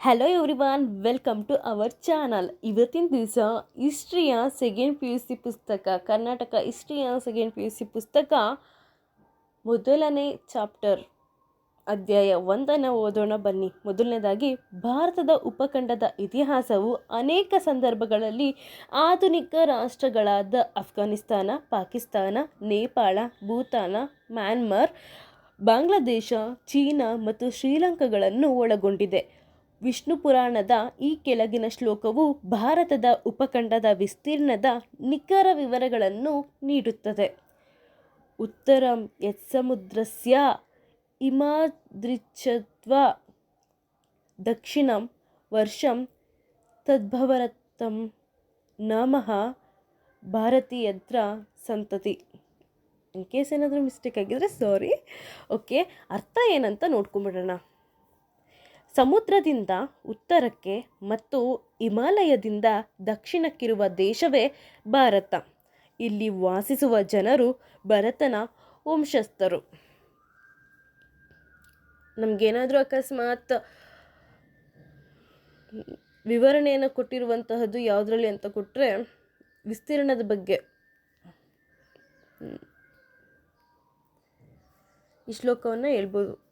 Hello everyone welcome to our channel ಇವತ್ತಿನ ದಿವಸ ಹಿಸ್ಟ್ರಿಯ ಸೆಕೆಂಡ್ ಪಿ ಯು ಸಿ ಪುಸ್ತಕ, ಕರ್ನಾಟಕ ಹಿಸ್ಟ್ರಿಯ ಸೆಕೆಂಡ್ ಪಿ ಯು ಸಿ ಪುಸ್ತಕ ಮೊದಲನೇ ಚಾಪ್ಟರ್ ಅಧ್ಯಾಯ ಒಂದನ್ನು ಓದೋಣ ಬನ್ನಿ. ಮೊದಲನೇದಾಗಿ, ಭಾರತದ ಉಪಖಂಡದ ಇತಿಹಾಸವು ಅನೇಕ ಸಂದರ್ಭಗಳಲ್ಲಿ ಆಧುನಿಕ ರಾಷ್ಟ್ರಗಳಾದ ಅಫ್ಘಾನಿಸ್ತಾನ, ಪಾಕಿಸ್ತಾನ, ನೇಪಾಳ, ಭೂತಾನ, ಮ್ಯಾನ್ಮಾರ್, ಬಾಂಗ್ಲಾದೇಶ, ಚೀನಾ ಮತ್ತು ಶ್ರೀಲಂಕಾಗಳನ್ನು ಒಳಗೊಂಡಿದೆ. ವಿಷ್ಣು ಪುರಾಣದ ಈ ಕೆಳಗಿನ ಶ್ಲೋಕವು ಭಾರತದ ಉಪಖಂಡದ ವಿಸ್ತೀರ್ಣದ ನಿಖರ ವಿವರಗಳನ್ನು ನೀಡುತ್ತದೆ. ಉತ್ತರಂ ಯತ್ಸಮುದ್ರಸ್ಯ ಇಮಾದೃಚ್ಛತ್ವ ದಕ್ಷಿಣಂ ವರ್ಷಂ ತದ್ಭವರತ್ತಂ ನಮಃ ಭಾರತೀಯದ್ರ ಸಂತತಿ. ಇನ್ ಕೇಸ್ ಏನಾದರೂ ಮಿಸ್ಟೇಕ್ ಆಗಿದ್ರೆ ಸಾರಿ. ಓಕೆ, ಅರ್ಥ ಏನಂತ ನೋಡ್ಕೊಂಬಿಡೋಣ. ಸಮುದ್ರದಿಂದ ಉತ್ತರಕ್ಕೆ ಮತ್ತು ಹಿಮಾಲಯದಿಂದ ದಕ್ಷಿಣಕ್ಕಿರುವ ದೇಶವೇ ಭಾರತ. ಇಲ್ಲಿ ವಾಸಿಸುವ ಜನರು ಭರತನ ವಂಶಸ್ಥರು. ನಮಗೇನಾದರೂ ಅಕಸ್ಮಾತ್ ವಿವರಣೆಯನ್ನು ಕೊಟ್ಟಿರುವಂತಹದ್ದು ಯಾವುದರಲ್ಲಿ ಅಂತ ಕೊಟ್ಟರೆ ವಿಸ್ತೀರ್ಣದ ಬಗ್ಗೆ. ಈ ಶ್ಲೋಕವನ್ನು ಹೇಳ್ಬೋದು.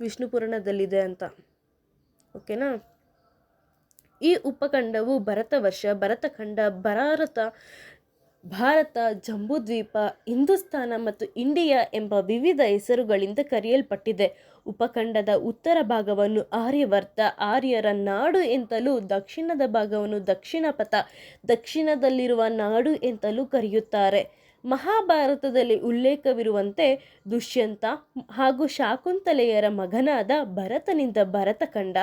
ವಿಷ್ಣು ಪುರಾಣದಲ್ಲಿದೆ ಅಂತ ಓಕೆನಾ ಈ ಉಪಖಂಡವು ಭರತ ವರ್ಷ ಭರತಖಂಡ ಭಾರತ ಭಾರತ, ಜಂಬೂದ್ವೀಪ ಹಿಂದೂಸ್ತಾನ ಮತ್ತು ಇಂಡಿಯಾ ಎಂಬ ವಿವಿಧ ಹೆಸರುಗಳಿಂದ ಕರೆಯಲ್ಪಟ್ಟಿದೆ. ಉಪಖಂಡದ ಉತ್ತರ ಭಾಗವನ್ನು ಆರ್ಯವರ್ತ, ಆರ್ಯರ ನಾಡು ಎಂತಲೂ ದಕ್ಷಿಣದ ಭಾಗವನ್ನು ದಕ್ಷಿಣ ಪಥ ದಕ್ಷಿಣದಲ್ಲಿರುವ ನಾಡು ಎಂತಲೂ ಕರೆಯುತ್ತಾರೆ. ಮಹಾಭಾರತದಲ್ಲಿ ಉಲ್ಲೇಖವಿರುವಂತೆ ದುಷ್ಯಂತ ಹಾಗೂ ಶಾಕುಂತಲೆಯರ ಮಗನಾದ ಭರತನಿಂದ ಭರತಖಂಡ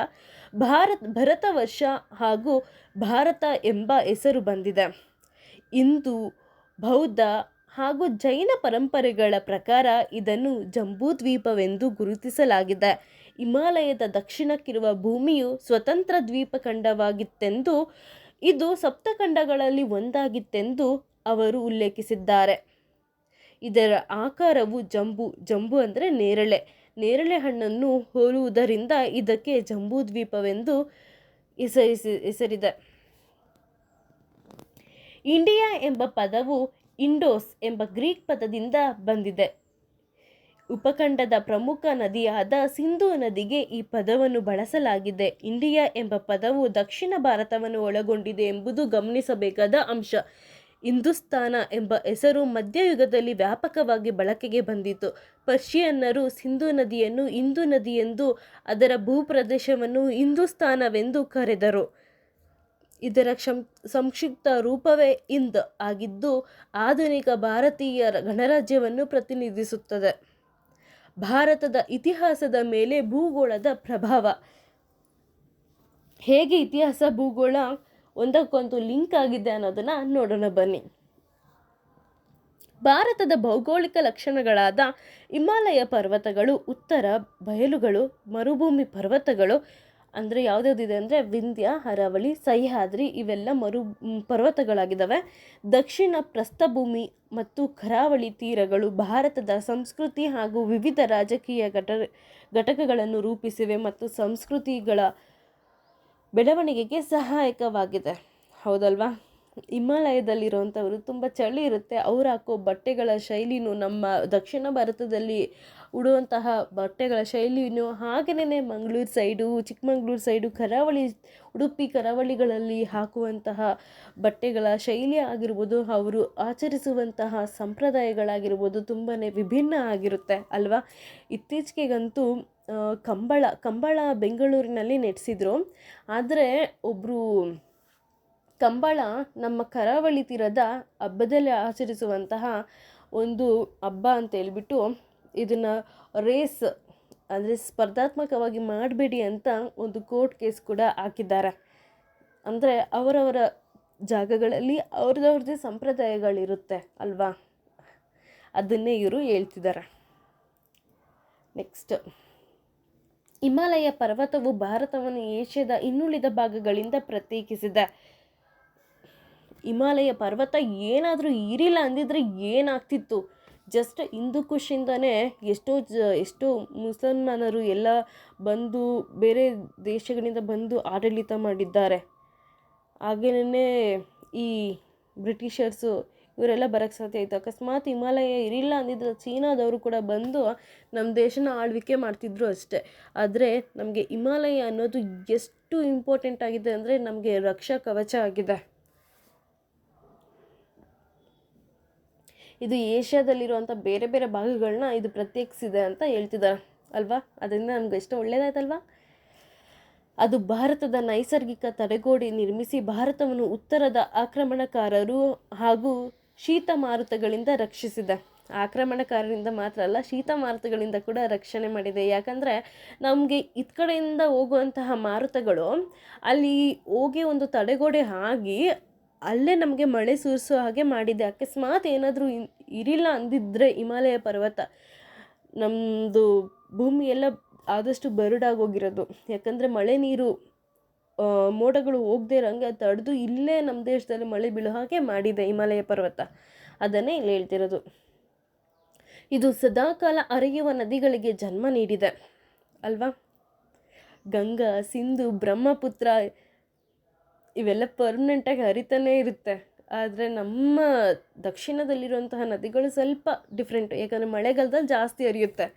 ಭಾರತ್, ಭರತ ವರ್ಷ ಹಾಗೂ ಭಾರತ ಎಂಬ ಹೆಸರು ಬಂದಿದೆ. ಇಂದು ಬೌದ್ಧ ಹಾಗೂ ಜೈನ ಪರಂಪರೆಗಳ ಪ್ರಕಾರ ಇದನ್ನು ಜಂಬೂದ್ವೀಪವೆಂದು ಗುರುತಿಸಲಾಗಿದೆ. ಹಿಮಾಲಯದ ದಕ್ಷಿಣಕ್ಕಿರುವ ಭೂಮಿಯು ಸ್ವತಂತ್ರ ದ್ವೀಪಖಂಡವಾಗಿತ್ತೆಂದು, ಇದು ಸಪ್ತಖಂಡಗಳಲ್ಲಿ ಒಂದಾಗಿತ್ತೆಂದು ಅವರು ಉಲ್ಲೇಖಿಸಿದ್ದಾರೆ. ಇದರ ಆಕಾರವು ಜಂಬು ಜಂಬು ಅಂದರೆ ನೇರಳೆ. ನೇರಳೆ ಹಣ್ಣನ್ನು ಹೋಲುವುದರಿಂದ ಇದಕ್ಕೆ ಜಂಬೂದ್ವೀಪವೆಂದು ಹೆಸರಿಸಿ, ಹೆಸರಿದೆ. ಇಂಡಿಯಾ ಎಂಬ ಪದವು ಇಂಡೋಸ್ ಎಂಬ ಗ್ರೀಕ್ ಪದದಿಂದ ಬಂದಿದೆ. ಉಪಖಂಡದ ಪ್ರಮುಖ ನದಿಯಾದ ಸಿಂಧೂ ನದಿಗೆ ಈ ಪದವನ್ನು ಬಳಸಲಾಗಿದೆ. ಇಂಡಿಯಾ ಎಂಬ ಪದವು ದಕ್ಷಿಣ ಭಾರತವನ್ನು ಒಳಗೊಂಡಿದೆ ಎಂಬುದು ಗಮನಿಸಬೇಕಾದ ಅಂಶ. ಹಿಂದೂಸ್ತಾನ ಎಂಬ ಹೆಸರು ಮಧ್ಯಯುಗದಲ್ಲಿ ವ್ಯಾಪಕವಾಗಿ ಬಳಕೆಗೆ ಬಂದಿತು. ಪರ್ಷಿಯನ್ನರು ಸಿಂಧೂ ನದಿಯನ್ನು ಹಿಂದೂ ನದಿಯೆಂದು ಅದರ ಭೂಪ್ರದೇಶವನ್ನು ಹಿಂದೂಸ್ತಾನವೆಂದು ಕರೆದರು. ಇದರ ಕ್ಷಂ, ಸಂಕ್ಷಿಪ್ತ ರೂಪವೇ ಇಂದ್ ಆಗಿದ್ದು, ಆಧುನಿಕ ಭಾರತೀಯ ಗಣರಾಜ್ಯವನ್ನು ಪ್ರತಿನಿಧಿಸುತ್ತದೆ. ಭಾರತದ ಇತಿಹಾಸದ ಮೇಲೆ ಭೂಗೋಳದ ಪ್ರಭಾವ. ಹೇಗೆ ಇತಿಹಾಸ, ಭೂಗೋಳ ಒಂದಕ್ಕೊಂದು ಲಿಂಕ್ ಆಗಿದೆ ಅನ್ನೋದನ್ನು ನೋಡೋಣ ಬನ್ನಿ. ಭಾರತದ ಭೌಗೋಳಿಕ ಲಕ್ಷಣಗಳಾದ ಹಿಮಾಲಯ ಪರ್ವತಗಳು, ಉತ್ತರ ಬಯಲುಗಳು, ಮರುಭೂಮಿ ಪರ್ವತಗಳು, ಅಂದರೆ ಯಾವುದ್ಯಾವುದಿದೆ ಅಂದರೆ ವಿಂಧ್ಯ, ಅರಾವಳಿ, ಸಹ್ಯಾದ್ರಿ ಇವೆಲ್ಲ ಮರು ಪರ್ವತಗಳಾಗಿದ್ದಾವೆ ದಕ್ಷಿಣ ಪ್ರಸ್ಥಭೂಮಿ ಮತ್ತು ಕರಾವಳಿ ತೀರಗಳು ಭಾರತದ ಸಂಸ್ಕೃತಿ ಹಾಗೂ ವಿವಿಧ ರಾಜಕೀಯ ಘಟ ಘಟಕಗಳನ್ನು ರೂಪಿಸಿವೆ ಮತ್ತು ಸಂಸ್ಕೃತಿಗಳ ಬೆಳವಣಿಗೆಗೆ ಸಹಾಯಕವಾಗಿದೆ. ಹೌದಲ್ವಾ? ಹಿಮಾಲಯದಲ್ಲಿರುವಂಥವರು ತುಂಬ ಚಳಿ ಇರುತ್ತೆ. ಅವ್ರು ಹಾಕೋ ಬಟ್ಟೆಗಳ ಶೈಲಿನೂ ನಮ್ಮ ದಕ್ಷಿಣ ಭಾರತದಲ್ಲಿ ಉಡುವಂತಹ ಬಟ್ಟೆಗಳ ಶೈಲಿಯೂ ಹಾಗೆಯೇ ಮಂಗಳೂರು ಸೈಡು, ಚಿಕ್ಕಮಂಗ್ಳೂರು ಸೈಡು ಕರಾವಳಿ, ಉಡುಪಿ ಕರಾವಳಿಗಳಲ್ಲಿ ಹಾಕುವಂತಹ ಬಟ್ಟೆಗಳ ಶೈಲಿ ಆಗಿರ್ಬೋದು, ಅವರು ಆಚರಿಸುವಂತಹ ಸಂಪ್ರದಾಯಗಳಾಗಿರ್ಬೋದು ತುಂಬಾ ವಿಭಿನ್ನ ಆಗಿರುತ್ತೆ ಅಲ್ವಾ? ಇತ್ತೀಚೆಗಂತೂ ಕಂಬಳ ಕಂಬಳ ಬೆಂಗಳೂರಿನಲ್ಲಿ ನೆಡೆಸಿದ್ರು. ಆದರೆ ಒಬ್ಬರು ಕಂಬಳ ನಮ್ಮ ಕರಾವಳಿ ತೀರದ ಹಬ್ಬದಲ್ಲಿ ಆಚರಿಸುವಂತಹ ಒಂದು ಹಬ್ಬ ಅಂತ ಹೇಳ್ಬಿಟ್ಟು ಇದನ್ನು ರೇಸ್ ಅಂದರೆ ಸ್ಪರ್ಧಾತ್ಮಕವಾಗಿ ಮಾಡಬೇಡಿ ಅಂತ ಒಂದು ಕೋರ್ಟ್ ಕೇಸ್ ಕೂಡ ಹಾಕಿದ್ದಾರೆ. ಅಂದರೆ ಅವರವರ ಜಾಗಗಳಲ್ಲಿ ಅವ್ರದ್ದವ್ರದ್ದೇ ಸಂಪ್ರದಾಯಗಳಿರುತ್ತೆ ಅಲ್ವಾ? ಅದನ್ನೇ ಇವರು ಹೇಳ್ತಿದ್ದಾರೆ. ನೆಕ್ಸ್ಟ್ ಹಿಮಾಲಯ ಪರ್ವತವು ಭಾರತವನ್ನು ಏಷ್ಯಾದ ಇನ್ನುಳಿದ ಭಾಗಗಳಿಂದ ಪ್ರತ್ಯೇಕಿಸಿದೆ. ಹಿಮಾಲಯ ಪರ್ವತ ಏನಾದರೂ ಇರಿಲ್ಲ ಅಂದಿದ್ರೆ ಏನಾಗ್ತಿತ್ತು? ಜಸ್ಟ್ ಹಿಂದೂ ಖುಷಿಯಿಂದನೇ ಎಷ್ಟೋ ಜ, ಎಷ್ಟೋ ಮುಸಲ್ಮಾನರು ಎಲ್ಲ ಬಂದು ಬೇರೆ ದೇಶಗಳಿಂದ ಬಂದು ಆಡಳಿತ ಮಾಡಿದ್ದಾರೆ. ಹಾಗೇನೇ ಈ ಬ್ರಿಟಿಷರ್ಸು ಇವರೆಲ್ಲ ಬರೋಕ್ಕೆ ಸಾಧ್ಯ ಆಯಿತು. ಅಕಸ್ಮಾತ್ ಹಿಮಾಲಯ ಇರಿಲ್ಲ ಅಂದಿದ್ರೆ ಚೀನಾದವರು ಕೂಡ ಬಂದು ನಮ್ಮ ದೇಶನ ಆಳ್ವಿಕೆ ಮಾಡ್ತಿದ್ರು ಅಷ್ಟೇ. ಆದರೆ ನಮಗೆ ಹಿಮಾಲಯ ಅನ್ನೋದು ಎಷ್ಟು ಇಂಪಾರ್ಟೆಂಟ್ ಆಗಿದೆ ಅಂದರೆ ನಮಗೆ ರಕ್ಷಾ ಕವಚ ಆಗಿದೆ. ಇದು ಏಷ್ಯಾದಲ್ಲಿರುವಂಥ ಬೇರೆ ಬೇರೆ ಭಾಗಗಳನ್ನ ಇದು ಪ್ರತ್ಯೇಕಿಸಿದೆ ಅಂತ ಹೇಳ್ತಿದ್ದಾರೆ, ಅಲ್ವಾ? ಅದರಿಂದ ನಮ್ಗೆ ಎಷ್ಟು ಒಳ್ಳೆಯದಾಯ್ತಲ್ವಾ ಅದು ಭಾರತದ ನೈಸರ್ಗಿಕ ತಡೆಗೋಡೆ ನಿರ್ಮಿಸಿ ಭಾರತವನ್ನು ಉತ್ತರದ ಆಕ್ರಮಣಕಾರರು ಹಾಗೂ ಶೀತ ಮಾರುತಗಳಿಂದ ರಕ್ಷಿಸಿದೆ. ಆಕ್ರಮಣಕಾರರಿಂದ ಮಾತ್ರ ಅಲ್ಲ ಶೀತ ಮಾರುತಗಳಿಂದ ಕೂಡ ರಕ್ಷಣೆ ಮಾಡಿದೆ. ಯಾಕಂದರೆ ನಮಗೆ ಇತ್ ಕಡೆಯಿಂದ ಹೋಗುವಂತಹ ಮಾರುತಗಳು ಅಲ್ಲಿ ಹೋಗಿ ಒಂದು ತಡೆಗೋಡೆ ಆಗಿ ಅಲ್ಲೇ ನಮಗೆ ಮಳೆ ಸುರಿಸೋ ಹಾಗೆ ಮಾಡಿದೆ. ಅಕಸ್ಮಾತ್ ಏನಾದರೂ ಇರಿಲ್ಲ ಅಂದಿದ್ದರೆ ಹಿಮಾಲಯ ಪರ್ವತ. ನಮ್ಮದು ಭೂಮಿ ಎಲ್ಲ ಆದಷ್ಟು ಬರಡಾಗೋಗಿರೋದು ಯಾಕಂದರೆ ಮಳೆ ನೀರು ಮೋಡಗಳು ಹೋಗದೇ ಇರೋಂಗೆ ತಡೆದು ಇಲ್ಲೇ ನಮ್ಮ ದೇಶದಲ್ಲಿ ಮಳೆ ಬೀಳೋ ಹಾಗೆ ಮಾಡಿದೆ ಹಿಮಾಲಯ ಪರ್ವತ. ಅದನ್ನೇ ಇಲ್ಲಿ ಹೇಳ್ತಿರೋದು. ಇದು ಸದಾಕಾಲ ಹರಿಯುವ ನದಿಗಳಿಗೆ ಜನ್ಮ ನೀಡಿದೆ. ಅಲ್ವಾ? ಗಂಗಾ, ಸಿಂಧು, ಬ್ರಹ್ಮಪುತ್ರ ಇವೆಲ್ಲ ಪರ್ಮನೆಂಟಾಗಿ ಹರಿತಾನೇ ಇರುತ್ತೆ. ಆದರೆ ನಮ್ಮ ದಕ್ಷಿಣದಲ್ಲಿರುವಂತಹ ನದಿಗಳು ಸ್ವಲ್ಪ ಡಿಫ್ರೆಂಟ್ ಯಾಕಂದರೆ ಮಳೆಗಾಲದಲ್ಲಿ ಜಾಸ್ತಿ ಹರಿಯುತ್ತೆ.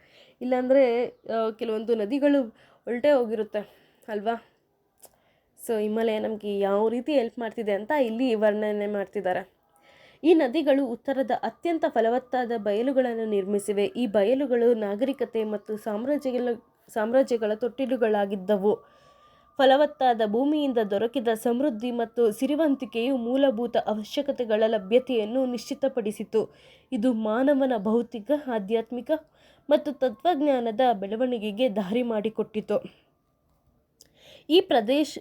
ಇಲ್ಲಾಂದರೆ ಕೆಲವೊಂದು ನದಿಗಳು ಉಲ್ಟೆ ಹೋಗಿರುತ್ತೆ. ಅಲ್ವಾ? ಸೊ ಹಿಮಾಲಯ ನಮಗೆ ಯಾವ ರೀತಿ ಹೆಲ್ಪ್ ಮಾಡ್ತಿದೆ ಅಂತ ಇಲ್ಲಿ ವರ್ಣನೆ ಮಾಡ್ತಿದ್ದಾರೆ. ಈ ನದಿಗಳು ಉತ್ತರದ ಅತ್ಯಂತ ಫಲವತ್ತಾದ ಬಯಲುಗಳನ್ನು ನಿರ್ಮಿಸಿವೆ. ಈ ಬಯಲುಗಳು ನಾಗರಿಕತೆ ಮತ್ತು ಸಾಮ್ರಾಜ್ಯಗಳ ಸಾಮ್ರಾಜ್ಯಗಳ ತೊಟ್ಟಿಲುಗಳಾಗಿದ್ದವು. ಫಲವತ್ತಾದ ಭೂಮಿಯಿಂದ ದೊರಕಿದ ಸಮೃದ್ಧಿ ಮತ್ತು ಸಿರಿವಂತಿಕೆಯು ಮೂಲಭೂತ ಅವಶ್ಯಕತೆಗಳ ಲಭ್ಯತೆಯನ್ನು ನಿಶ್ಚಿತಪಡಿಸಿತು. ಇದು ಮಾನವನ ಭೌತಿಕ, ಆಧ್ಯಾತ್ಮಿಕ ಮತ್ತು ತತ್ವಜ್ಞಾನದ ಬೆಳವಣಿಗೆಗೆ ದಾರಿ ಮಾಡಿಕೊಟ್ಟಿತು. ಈ ಪ್ರದೇಶ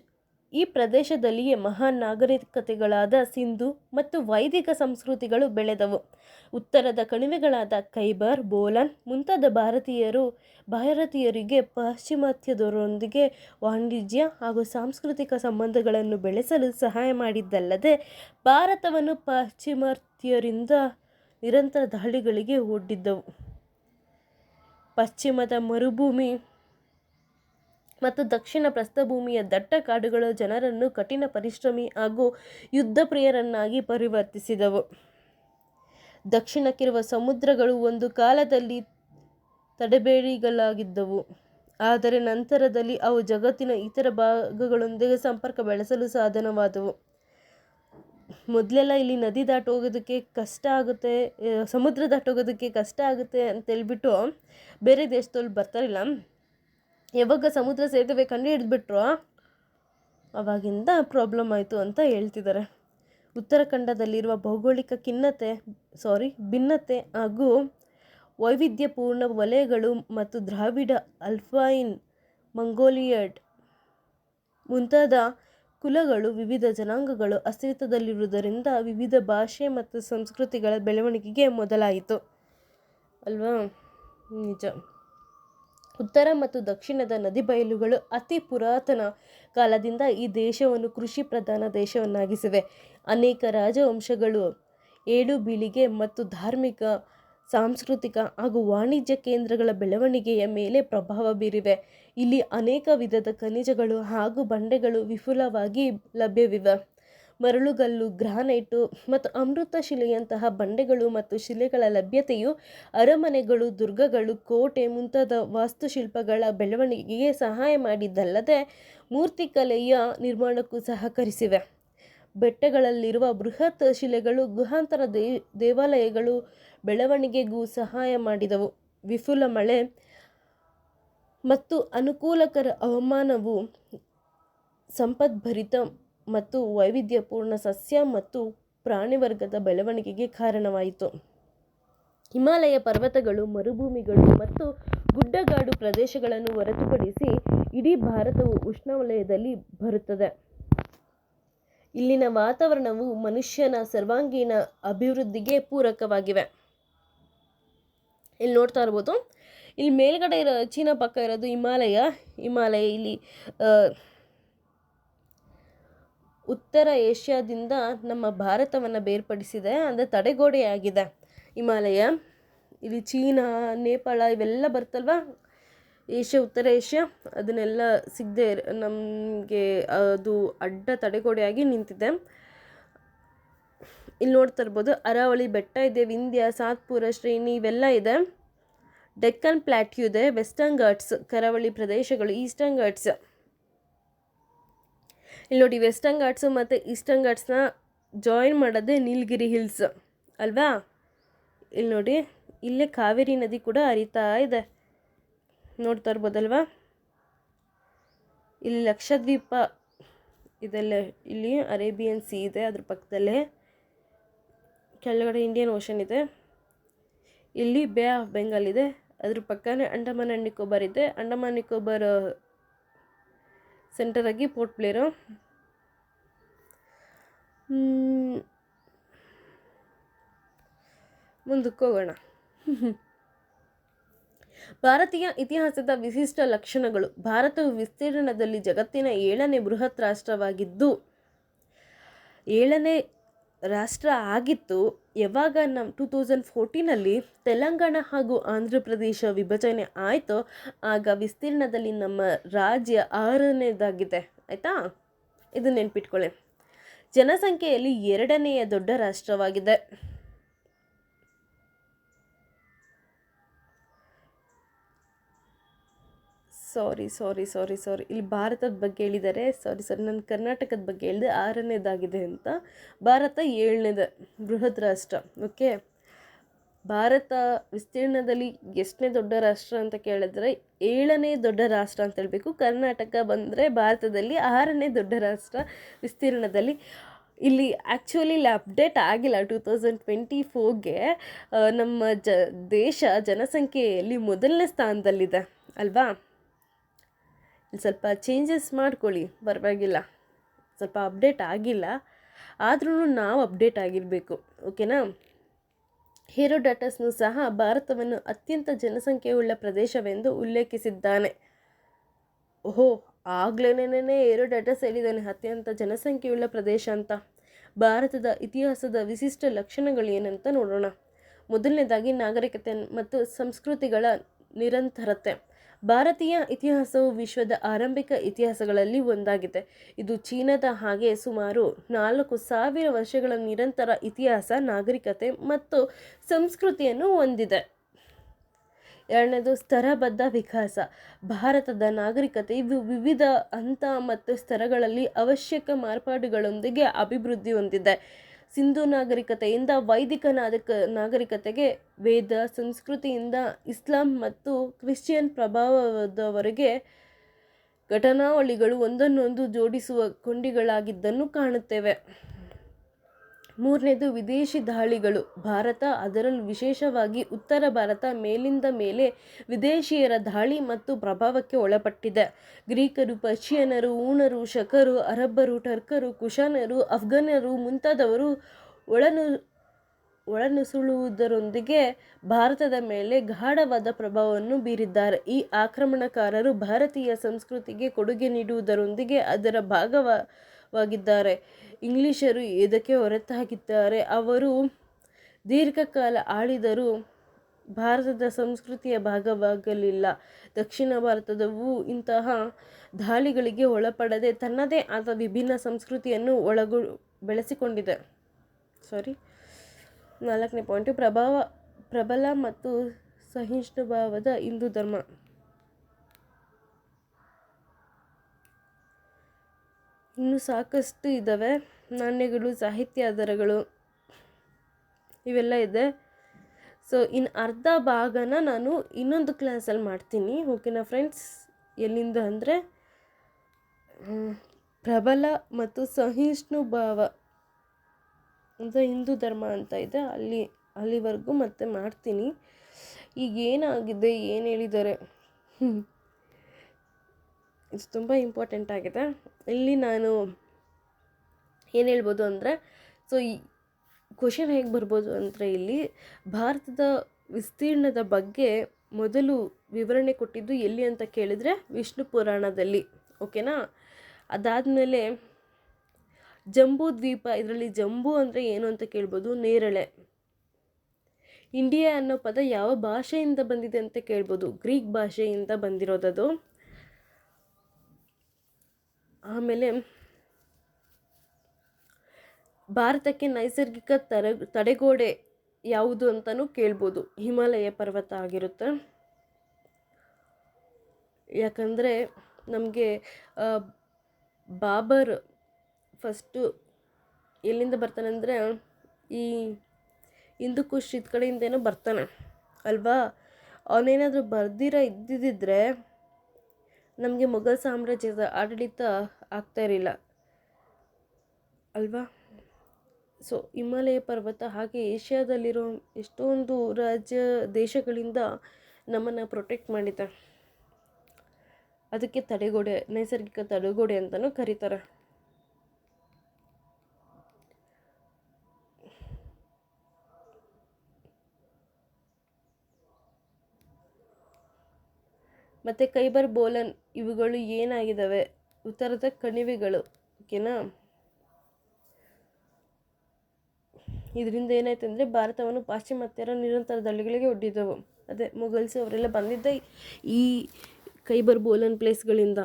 ಈ ಪ್ರದೇಶದಲ್ಲಿಯೇ ಮಹಾನ್ ನಾಗರಿಕತೆಗಳಾದ ಸಿಂಧು ಮತ್ತು ವೈದಿಕ ಸಂಸ್ಕೃತಿಗಳು ಬೆಳೆದವು. ಉತ್ತರದ ಕಣಿವೆಗಳಾದ ಖೈಬರ್, ಬೋಲನ್ ಮುಂತಾದ ಭಾರತೀಯರು ಭಾರತೀಯರಿಗೆ ಪಾಶ್ಚಿಮಾತ್ಯದವರೊಂದಿಗೆ ವಾಣಿಜ್ಯ ಹಾಗೂ ಸಾಂಸ್ಕೃತಿಕ ಸಂಬಂಧಗಳನ್ನು ಬೆಳೆಸಲು ಸಹಾಯ ಮಾಡಿದ್ದಲ್ಲದೆ, ಭಾರತವನ್ನು ಪಾಶ್ಚಿಮಾತ್ಯರಿಂದ ನಿರಂತರ ದಾಳಿಗಳಿಗೆ ಒಡ್ಡಿದ್ದವು. ಪಶ್ಚಿಮದ ಮರುಭೂಮಿ ಮತ್ತು ದಕ್ಷಿಣ ಪ್ರಸ್ಥಭೂಮಿಯ ದಟ್ಟ ಕಾಡುಗಳು ಜನರನ್ನು ಕಠಿಣ ಪರಿಶ್ರಮಿ ಹಾಗೂ ಯುದ್ಧ ಪ್ರಿಯರನ್ನಾಗಿ ಪರಿವರ್ತಿಸಿದವು. ದಕ್ಷಿಣಕ್ಕಿರುವ ಸಮುದ್ರಗಳು ಒಂದು ಕಾಲದಲ್ಲಿ ತಡೆಬೇಡಿಗಳಾಗಿದ್ದವು, ಆದರೆ ನಂತರದಲ್ಲಿ ಅವು ಜಗತ್ತಿನ ಇತರ ಭಾಗಗಳೊಂದಿಗೆ ಸಂಪರ್ಕ ಬೆಳೆಸಲು ಸಾಧನವಾದವು. ಮೊದಲೆಲ್ಲ ಇಲ್ಲಿ ನದಿ ದಾಟೋಗೋದಕ್ಕೆ ಕಷ್ಟ ಆಗುತ್ತೆ, ಸಮುದ್ರ ದಾಟೋಗೋದಕ್ಕೆ ಕಷ್ಟ ಆಗುತ್ತೆ ಅಂತ ಹೇಳ್ಬಿಟ್ಟು ಬೇರೆ ದೇಶದಲ್ಲಿ ಬರ್ತಾರಿಲ್ಲ ಯಾವಾಗ ಸಮುದ್ರ ಸೇತುವೆ ಕಂಡು ಹಿಡಿದ್ಬಿಟ್ರು, ಅವಾಗಿಂದ ಪ್ರಾಬ್ಲಮ್ ಆಯಿತು ಅಂತ ಹೇಳ್ತಿದ್ದಾರೆ. ಉತ್ತರಾಖಂಡದಲ್ಲಿರುವ ಭೌಗೋಳಿಕ ಖಿನ್ನತೆ ಸಾರಿ ಭಿನ್ನತೆ ಹಾಗೂ ವೈವಿಧ್ಯಪೂರ್ಣ ವಲಯಗಳು ಮತ್ತು ದ್ರಾವಿಡ ಅಲ್ಫೈನ್ ಮಂಗೋಲಿಯಡ್ ಮುಂತಾದ ಕುಲಗಳು ವಿವಿಧ ಜನಾಂಗಗಳು ಅಸ್ತಿತ್ವದಲ್ಲಿರುವುದರಿಂದ ವಿವಿಧ ಭಾಷೆ ಮತ್ತು ಸಂಸ್ಕೃತಿಗಳ ಬೆಳವಣಿಗೆಗೆ ಮೊದಲಾಯಿತು. ಅಲ್ವಾ? ನಿಜ. ಉತ್ತರ ಮತ್ತು ದಕ್ಷಿಣದ ನದಿ ಬಯಲುಗಳು ಅತಿ ಪುರಾತನ ಕಾಲದಿಂದ ಈ ದೇಶವನ್ನು ಕೃಷಿ ಪ್ರಧಾನ ದೇಶವನ್ನಾಗಿಸಿವೆ. ಅನೇಕ ರಾಜವಂಶಗಳು, ಏಳು ಬೀಳಿಗೆ ಮತ್ತು ಧಾರ್ಮಿಕ, ಸಾಂಸ್ಕೃತಿಕ ಹಾಗೂ ವಾಣಿಜ್ಯ ಕೇಂದ್ರಗಳ ಬೆಳವಣಿಗೆಯ ಮೇಲೆ ಪ್ರಭಾವ ಬೀರಿವೆ. ಇಲ್ಲಿ ಅನೇಕ ವಿಧದ ಖನಿಜಗಳು ಹಾಗೂ ಬಂಡೆಗಳು ವಿಪುಲವಾಗಿ ಲಭ್ಯವಿವೆ. ಮರಳುಗಲ್ಲು, ಗ್ರಾನೈಟು ಮತ್ತು ಅಮೃತ ಶಿಲೆಯಂತಹ ಬಂಡೆಗಳು ಮತ್ತು ಶಿಲೆಗಳ ಲಭ್ಯತೆಯು ಅರಮನೆಗಳು, ದುರ್ಗಗಳು, ಕೋಟೆ ಮುಂತಾದ ವಾಸ್ತುಶಿಲ್ಪಗಳ ಬೆಳವಣಿಗೆಗೆ ಸಹಾಯ ಮಾಡಿದ್ದಲ್ಲದೆ ಮೂರ್ತಿಕಲೆಯ ನಿರ್ಮಾಣಕ್ಕೂ ಸಹಕರಿಸಿವೆ. ಬೆಟ್ಟಗಳಲ್ಲಿರುವ ಬೃಹತ್ ಶಿಲೆಗಳು, ಗುಹಾಂತರ ದೇ, ದೇವಾಲಯಗಳು ಬೆಳವಣಿಗೆಗೂ ಸಹಾಯ ಮಾಡಿದವು. ವಿಪುಲ ಮಳೆ ಮತ್ತು ಅನುಕೂಲಕರ ಹವಾಮಾನವು ಸಂಪದ್ಭರಿತ ಮತ್ತು ವೈವಿಧ್ಯಪೂರ್ಣ ಸಸ್ಯ ಮತ್ತು ಪ್ರಾಣಿವರ್ಗದ ಬೆಳವಣಿಗೆಗೆ ಕಾರಣವಾಯಿತು. ಹಿಮಾಲಯ ಪರ್ವತಗಳು, ಮರುಭೂಮಿಗಳು ಮತ್ತು ಗುಡ್ಡಗಾಡು ಪ್ರದೇಶಗಳನ್ನು ಹೊರತುಪಡಿಸಿ ಇಡೀ ಭಾರತವು ಉಷ್ಣವಲಯದಲ್ಲಿ ಬರುತ್ತದೆ. ಇಲ್ಲಿನ ವಾತಾವರಣವು ಮನುಷ್ಯನ ಸರ್ವಾಂಗೀಣ ಅಭಿವೃದ್ಧಿಗೆ ಪೂರಕವಾಗಿವೆ. ಇಲ್ಲಿ ನೋಡ್ತಾ ಇರ್ಬೋದು, ಇಲ್ಲಿ ಮೇಲ್ಗಡೆ ಇರೋ, ಚೀನಾ ಪಕ್ಕ ಇರೋದು ಹಿಮಾಲಯ. ಹಿಮಾಲಯ ಇಲ್ಲಿ ಉತ್ತರ ಏಷ್ಯಾದಿಂದ ನಮ್ಮ ಭಾರತವನ್ನು ಬೇರ್ಪಡಿಸಿದೆ, ಅಂದರೆ ತಡೆಗೋಡೆಯಾಗಿದೆ. ಹಿಮಾಲಯ, ಇಲ್ಲಿ ಚೀನಾ, ನೇಪಾಳ ಇವೆಲ್ಲ ಬರ್ತಲ್ವಾ? ಏಷ್ಯಾ, ಉತ್ತರ ಏಷ್ಯಾ, ಅದನ್ನೆಲ್ಲ ಸಿಗದೆ ನಮಗೆ ಅದು ಅಡ್ಡ ತಡೆಗೋಡೆಯಾಗಿ ನಿಂತಿದೆ. ಇಲ್ಲಿ ನೋಡ್ತಾ ಇರ್ಬೋದು, ಅರಾವಳಿ ಬೆಟ್ಟ ಇದೆ, ವಿಂಧ್ಯ, ಸಾತ್ಪುರ, ಶ್ರೇಣಿ ಇವೆಲ್ಲ ಇದೆ. ಡೆಕ್ಕನ್ ಪ್ಲಾಟ್ಯೂ ಇದೆ, ವೆಸ್ಟರ್ನ್ ಘಾಟ್ಸ್, ಕರಾವಳಿ ಪ್ರದೇಶಗಳು, ಈಸ್ಟರ್ನ್ ಘಾಟ್ಸ್. ಇಲ್ಲಿ ನೋಡಿ ವೆಸ್ಟರ್ನ್ ಘಾಟ್ಸು ಮತ್ತು ಈಸ್ಟರ್ನ್ ಘಾಟ್ಸ್ನ ಜಾಯಿನ್ ಮಾಡೋದೇ ನೀಲಗಿರಿ ಹಿಲ್ಸ್ ಅಲ್ವಾ? ಇಲ್ಲಿ ನೋಡಿ, ಇಲ್ಲೇ ಕಾವೇರಿ ನದಿ ಕೂಡ ಹರಿತಾ ಇದೆ. ನೋಡ್ತಾ ಇರ್ಬೋದಲ್ವಾ? ಇಲ್ಲಿ ಲಕ್ಷದ್ವೀಪ ಇದೆಲ್ಲ, ಇಲ್ಲಿ ಅರೇಬಿಯನ್ ಸಿ ಇದೆ ಅದ್ರ ಪಕ್ಕದಲ್ಲೇ. ಕೆಳಗಡೆ ಇಂಡಿಯನ್ ಓಷನ್ ಇದೆ. ಇಲ್ಲಿ ಬೇ ಆಫ್ ಬೆಂಗಾಲ್ ಇದೆ. ಅದ್ರ ಪಕ್ಕನೇ ಅಂಡಮಾನ್ ಆ್ಯಂಡ್ ನಿಕೋಬಾರ್ ಇದೆ. ಅಂಡಮಾನ್ ನಿಕೋಬಾರ್ ಸೆಂಟರ್ ಆಗಿ ಪೋರ್ಟ್ ಪ್ಲೇರು ಮುಂದಕ್ಕೆ ಹೋಗೋಣ. ಭಾರತೀಯ ಇತಿಹಾಸದ ವಿಶಿಷ್ಟ ಲಕ್ಷಣಗಳು. ಭಾರತವು ವಿಸ್ತೀರ್ಣದಲ್ಲಿ ಜಗತ್ತಿನ ಏಳನೇ ಬೃಹತ್ ರಾಷ್ಟ್ರವಾಗಿದ್ದು, ಏಳನೇ ರಾಷ್ಟ್ರ ಆಗಿತ್ತು. ಯಾವಾಗ ನಮ್ಮ ಟೂ ತೌಸಂಡ್ ಫೋರ್ಟೀನಲ್ಲಿ ತೆಲಂಗಾಣ ಹಾಗೂ ಆಂಧ್ರ ಪ್ರದೇಶ ವಿಭಜನೆ ಆಯಿತೋ, ಆಗ ವಿಸ್ತೀರ್ಣದಲ್ಲಿ ನಮ್ಮ ರಾಜ್ಯ ಆರನೇದಾಗಿದೆ. ಆಯಿತಾ? ಇದು ನೆನ್ಪಿಟ್ಕೊಳ್ಳಿ ಜನಸಂಖ್ಯೆಯಲ್ಲಿ ಎರಡನೆಯ ದೊಡ್ಡ ರಾಷ್ಟ್ರವಾಗಿದೆ. ಸಾರಿ ಸಾರಿ ಸಾರಿ ಸಾರಿ. ಇಲ್ಲಿ ಭಾರತದ ಬಗ್ಗೆ ಹೇಳಿದ್ದಾರೆ ಸಾರಿ ಸಾರಿ, ನಾನು ಕರ್ನಾಟಕದ ಬಗ್ಗೆ ಹೇಳಿದೆ, ಆರನೇದಾಗಿದೆ ಅಂತ. ಭಾರತ ಏಳನೇದ ಬೃಹತ್ ರಾಷ್ಟ್ರ ಓಕೆ ಭಾರತ ವಿಸ್ತೀರ್ಣದಲ್ಲಿ ಎಷ್ಟನೇ ದೊಡ್ಡ ರಾಷ್ಟ್ರ ಅಂತ ಕೇಳಿದ್ರೆ, ಏಳನೇ ದೊಡ್ಡ ರಾಷ್ಟ್ರ ಅಂತ ಹೇಳಬೇಕು. ಕರ್ನಾಟಕ ಬಂದರೆ ಭಾರತದಲ್ಲಿ ಆರನೇ ದೊಡ್ಡ ರಾಷ್ಟ್ರ ವಿಸ್ತೀರ್ಣದಲ್ಲಿ. ಇಲ್ಲಿ ಆ್ಯಕ್ಚುಲಿ ಇಲ್ಲಿ ಅಪ್ಡೇಟ್ ಆಗಿಲ್ಲ ಟೂ ತೌಸಂಡ್ ಟ್ವೆಂಟಿ ಫೋರ್ಗೆ ನಮ್ಮ ಜ, ದೇಶ ಜನಸಂಖ್ಯೆಯಲ್ಲಿ ಮೊದಲನೇ ಸ್ಥಾನದಲ್ಲಿದೆ, ಅಲ್ವಾ? ಸ್ವಲ್ಪ ಚೇಂಜಸ್ ಮಾಡ್ಕೊಳ್ಳಿ, ಪರವಾಗಿಲ್ಲ. ಸ್ವಲ್ಪ ಅಪ್ಡೇಟ್ ಆಗಿಲ್ಲ. ಆದ್ರೂ ನಾವು ಅಪ್ಡೇಟ್ ಆಗಿರಬೇಕು ಓಕೆನಾ ಹೇರೋಡಾಟಸ್ನು ಸಹ ಭಾರತವನ್ನು ಅತ್ಯಂತ ಜನಸಂಖ್ಯೆಯುಳ್ಳ ಪ್ರದೇಶವೆಂದು ಉಲ್ಲೇಖಿಸಿದ್ದಾನೆ. ಓಹೋ ಆಗ್ಲೇನೇನೇ ಏರೋಡಾಟಸ್ ಹೇಳಿದ್ದಾನೆ, ಅತ್ಯಂತ ಜನಸಂಖ್ಯೆಯುಳ್ಳ ಪ್ರದೇಶ ಅಂತ. ಭಾರತದ ಇತಿಹಾಸದ ವಿಶಿಷ್ಟ ಲಕ್ಷಣಗಳು ಏನಂತ ನೋಡೋಣ. ಮೊದಲನೇದಾಗಿ ನಾಗರಿಕತೆ ಮತ್ತು ಸಂಸ್ಕೃತಿಗಳ ನಿರಂತರತೆ. ಭಾರತೀಯ ಇತಿಹಾಸವು ವಿಶ್ವದ ಆರಂಭಿಕ ಇತಿಹಾಸಗಳಲ್ಲಿ ಒಂದಾಗಿದೆ. ಇದು ಚೀನಾದ ಹಾಗೆ ಸುಮಾರು ನಾಲ್ಕು ಸಾವಿರ ವರ್ಷಗಳ ನಿರಂತರ ಇತಿಹಾಸ, ನಾಗರಿಕತೆ ಮತ್ತು ಸಂಸ್ಕೃತಿಯನ್ನು ಹೊಂದಿದೆ. ಎರಡನೇದು ಸ್ತರಬದ್ಧ ವಿಕಾಸ. ಭಾರತದ ನಾಗರಿಕತೆ ಇದು ವಿವಿಧ ಹಂತ ಮತ್ತು ಸ್ತರಗಳಲ್ಲಿ ಅವಶ್ಯಕ ಮಾರ್ಪಾಡುಗಳೊಂದಿಗೆ ಅಭಿವೃದ್ಧಿ ಹೊಂದಿದೆ. ಸಿಂಧು ನಾಗರಿಕತೆಯಿಂದ ವೈದಿಕ ನಾಗರಿಕ ನಾಗರಿಕತೆಗೆ ವೇದ, ಸಂಸ್ಕೃತಿಯಿಂದ ಇಸ್ಲಾಂ ಮತ್ತು ಕ್ರಿಶ್ಚಿಯನ್ ಪ್ರಭಾವದವರೆಗೆ ಘಟನಾವಳಿಗಳು ಒಂದನ್ನೊಂದು ಜೋಡಿಸುವ ಕೊಂಡಿಗಳಾಗಿದ್ದನ್ನು ಕಾಣುತ್ತೇವೆ. ಮೂರನೇದು ವಿದೇಶಿ ದಾಳಿಗಳು. ಭಾರತ ಅದರಲ್ಲೂ ವಿಶೇಷವಾಗಿ ಉತ್ತರ ಭಾರತ ಮೇಲಿಂದ ಮೇಲೆ ವಿದೇಶಿಯರ ದಾಳಿ ಮತ್ತು ಪ್ರಭಾವಕ್ಕೆ ಒಳಪಟ್ಟಿದೆ. ಗ್ರೀಕರು ಪರ್ಷಿಯನರು ಊಣರು ಶಕರು, ಅರಬ್ಬರು, ಟರ್ಕರು, ಕುಶಾನರು ಅಫ್ಘಾನರು ಮುಂತಾದವರು ಒಳನು, ಒಳನುಸುಳುವುದರೊಂದಿಗೆ ಭಾರತದ ಮೇಲೆ ಗಾಢವಾದ ಪ್ರಭಾವವನ್ನು ಬೀರಿದ್ದಾರೆ. ಈ ಆಕ್ರಮಣಕಾರರು ಭಾರತೀಯ ಸಂಸ್ಕೃತಿಗೆ ಕೊಡುಗೆ ನೀಡುವುದರೊಂದಿಗೆ ಅದರ ಭಾಗವಾಗಿದ್ದಾರೆ ಇಂಗ್ಲಿಷರು ಇದಕ್ಕೆ ಹೊರತಾಗಿದ್ದಾರೆ. ಅವರು ದೀರ್ಘಕಾಲ ಆಳಿದರೂ ಭಾರತದ ಸಂಸ್ಕೃತಿಯ ಭಾಗವಾಗಲಿಲ್ಲ. ದಕ್ಷಿಣ ಭಾರತದವು ಇಂತಹ ದಾಳಿಗಳಿಗೆ ಒಳಪಡದೆ ತನ್ನದೇ ಆದ ವಿಭಿನ್ನ ಸಂಸ್ಕೃತಿಯನ್ನು ಒಳಗೊ, ಬೆಳೆಸಿಕೊಂಡಿದೆ. ಸಾರಿ ನಾಲ್ಕನೇ ಪಾಯಿಂಟು ಪ್ರಭಾವ, ಪ್ರಬಲ ಮತ್ತು ಸಹಿಷ್ಣುಭಾವದ ಹಿಂದೂ ಧರ್ಮ. ಇನ್ನೂ ಸಾಕಷ್ಟು ಇದ್ದಾವೆ. ನಾಣ್ಯಗಳು ಸಾಹಿತ್ಯ ಆಧಾರಗಳು ಇವೆಲ್ಲ ಇದೆ. ಸೊ ಇನ್ನು ಅರ್ಧ ಭಾಗನ ನಾನು ಇನ್ನೊಂದು ಕ್ಲಾಸಲ್ಲಿ ಮಾಡ್ತೀನಿ. ಓಕೆನಾ ಫ್ರೆಂಡ್ಸ್ ಎಲ್ಲಿಂದ ಅಂದರೆ ಪ್ರಬಲ ಮತ್ತು ಸಹಿಷ್ಣು ಭಾವ ಅಂದರೆ ಹಿಂದೂ ಧರ್ಮ ಅಂತ ಇದೆ. ಅಲ್ಲಿ, ಅಲ್ಲಿವರೆಗೂ ಮತ್ತೆ ಮಾಡ್ತೀನಿ. ಈಗ ಏನಾಗಿದೆ, ಏನು ಹೇಳಿದ್ದಾರೆ? ಇದು ತುಂಬ ಇಂಪಾರ್ಟೆಂಟ್ ಆಗಿದೆ. ಇಲ್ಲಿ ನಾನು ಏನು ಹೇಳ್ಬೋದು ಅಂದರೆ ಸೊ ಈ ಕ್ವಶನ್ ಹೇಗೆ ಬರ್ಬೋದು ಅಂದರೆ ಇಲ್ಲಿ ಭಾರತದ ವಿಸ್ತೀರ್ಣದ ಬಗ್ಗೆ ಮೊದಲು ವಿವರಣೆ ಕೊಟ್ಟಿದ್ದು ಎಲ್ಲಿ ಅಂತ ಕೇಳಿದರೆ ವಿಷ್ಣು ಪುರಾಣದಲ್ಲಿ ಓಕೆನಾ ಅದಾದಮೇಲೆ ಜಂಬೂ ದ್ವೀಪ, ಇದರಲ್ಲಿ ಜಂಬೂ ಅಂದರೆ ಏನು ಅಂತ ಕೇಳ್ಬೋದು? ನೇರಳೆ. ಇಂಡಿಯಾ ಅನ್ನೋ ಪದ ಯಾವ ಭಾಷೆಯಿಂದ ಬಂದಿದೆ ಅಂತ ಕೇಳ್ಬೋದು? ಗ್ರೀಕ್ ಭಾಷೆಯಿಂದ ಬಂದಿರೋದದು. ಆಮೇಲೆ ಭಾರತಕ್ಕೆ ನೈಸರ್ಗಿಕ ತರ ತಡೆಗೋಡೆ ಯಾವುದು ಅಂತಲೂ ಕೇಳ್ಬೋದು. ಹಿಮಾಲಯ ಪರ್ವತ ಆಗಿರುತ್ತೆ. ಯಾಕಂದರೆ ನಮಗೆ ಬಾಬರ್ ಫಸ್ಟು ಎಲ್ಲಿಂದ ಬರ್ತಾನೆ ಅಂದರೆ, ಈ ಹಿಂದೂ ಕುಶ್ ಇದ್ ಕಡೆಯಿಂದೇನೋ ಬರ್ತಾನೆ. ಅಲ್ವಾ? ಅವನೇನಾದರೂ ಬರ್ದಿರ ಇದ್ದಿದ್ದಿದ್ರೆ ನಮಗೆ ಮೊಘಲ್ ಸಾಮ್ರಾಜ್ಯದ ಆಡಳಿತ ಆಗ್ತಾ ಇರಲಿಲ್ಲ. ಅಲ್ವಾ? ಸೊ ಹಿಮಾಲಯ ಪರ್ವತ ಹಾಗೆ ಏಷ್ಯಾದಲ್ಲಿರೋ ಎಷ್ಟೊಂದು ರಾಜ್ಯ ದೇಶಗಳಿಂದ ನಮ್ಮನ್ನು ಪ್ರೊಟೆಕ್ಟ್ ಮಾಡಿದೆ. ಅದಕ್ಕೆ ತಡೆಗೋಡೆ, ನೈಸರ್ಗಿಕ ತಡೆಗೋಡೆ ಅಂತಲೂ ಕರೀತಾರೆ. ಮತ್ತು ಕೈಬರ್ ಬೋಲನ್ ಇವುಗಳು ಏನಾಗಿದ್ದಾವೆ? ಉತ್ತರದ ಕಣಿವೆಗಳು, ಓಕೆನಾ? ಇದರಿಂದ ಏನಾಯ್ತು ಅಂದರೆ ಭಾರತವನ್ನು ಪಾಶ್ಚಿಮಾತ್ಯರ ನಿರಂತರ ದಾಳಿಗಳಿಗೆ ಒಡ್ಡಿದ್ದವು ಅದೇ, ಮೊಘಲ್ಸ್ ಅವರೆಲ್ಲ ಬಂದಿದ್ದ ಈ ಕೈಬರ್ ಬೋಲನ್ ಪ್ಲೇಸ್ಗಳಿಂದ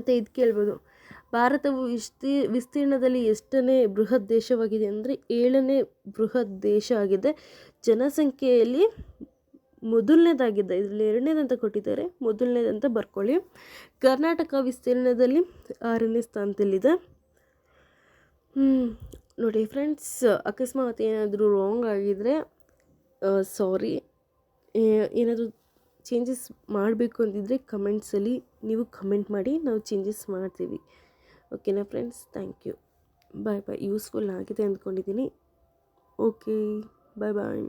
ಮತ್ತು ಇದು ಕೇಳ್ಬೋದು. ಭಾರತವು ವಿಸ್ತೀ, ವಿಸ್ತೀರ್ಣದಲ್ಲಿ ಎಷ್ಟನೇ ಬೃಹತ್ ದೇಶವಾಗಿದೆ ಅಂದರೆ ಏಳನೇ ಬೃಹತ್ ದೇಶ ಆಗಿದೆ. ಜನಸಂಖ್ಯೆಯಲ್ಲಿ ಮೊದಲನೇದಾಗಿದೆ. ಇದರಲ್ಲಿ ಎರಡನೇದಂತ ಕೊಟ್ಟಿದ್ದಾರೆ. ಮೊದಲನೇದಂತ ಬರ್ಕೊಳ್ಳಿ. ಕರ್ನಾಟಕ ವಿಸ್ತೀರ್ಣದಲ್ಲಿ ಆರನೇ ಸ್ಥಾನದಲ್ಲಿದೆ. ನೋಡಿ ಫ್ರೆಂಡ್ಸ್, ಅಕಸ್ಮಾತ್ ಏನಾದರೂ ರಾಂಗ್ ಆಗಿದ್ದರೆ ಸಾರಿ ಏನಾದರೂ ಚೇಂಜಸ್ ಮಾಡಬೇಕು ಅಂದಿದ್ದರೆ ಕಮೆಂಟ್ಸಲ್ಲಿ ನೀವು ಕಮೆಂಟ್ ಮಾಡಿ, ನಾವು ಚೇಂಜಸ್ ಮಾಡ್ತೀವಿ. ಓಕೆನಾ friends thank you bye bye useful ಆಗಿದೆ ಅಂದ್ಕೊಂಡಿದ್ದೀನಿ. ಓಕೆ ಬಾಯ್ ಬಾಯ್